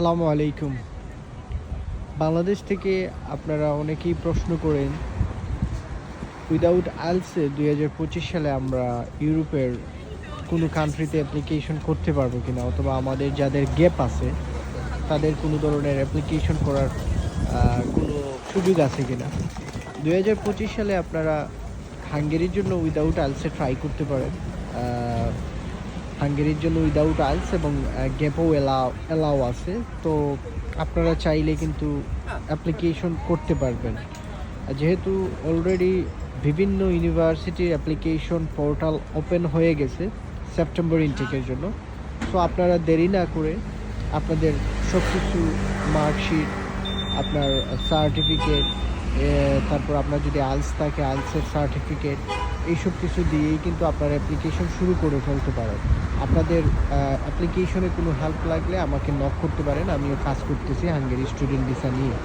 আসসালামু আলাইকুম। বাংলাদেশ থেকে আপনারা অনেকেই প্রশ্ন করেন, উইদাউট আলসে দুই হাজার পঁচিশ সালে আমরা ইউরোপের কোনো কান্ট্রিতে অ্যাপ্লিকেশন করতে পারব কিনা, অথবা আমাদের যাদের গ্যাপ আছে, তাদের কোনো ধরনের অ্যাপ্লিকেশন করার কোনো সুযোগ আছে কিনা। দুই হাজার পঁচিশ সালে আপনারা হাঙ্গেরির জন্য উইদাউট আলসে ট্রাই করতে পারেন হাঙ্গেরির জন্য উইদাউট আইলস এবং গ্যাপও এলাও এলাও আছে। তো আপনারা চাইলে কিন্তু অ্যাপ্লিকেশন করতে পারবেন। যেহেতু অলরেডি বিভিন্ন ইউনিভার্সিটির অ্যাপ্লিকেশন পোর্টাল ওপেন হয়ে গেছে সেপ্টেম্বর ইনটেকের জন্য। সো আপনারা দেরি না করে আপনাদের সব কিছু মার্কশিট আপনার সার্টিফিকেট তারপর আপনার যদি আলস থাকে, আলসের সার্টিফিকেট এইসব কিছু দিয়েই কিন্তু আপনার অ্যাপ্লিকেশন শুরু করে ফেলতে পারেন। আপনাদের অ্যাপ্লিকেশনে কোনো হেল্প লাগলে আমাকে নক করতে পারেন, আমিও কাজ করতেছি হাঙ্গেরি স্টুডেন্ট ভিসা নিয়ে।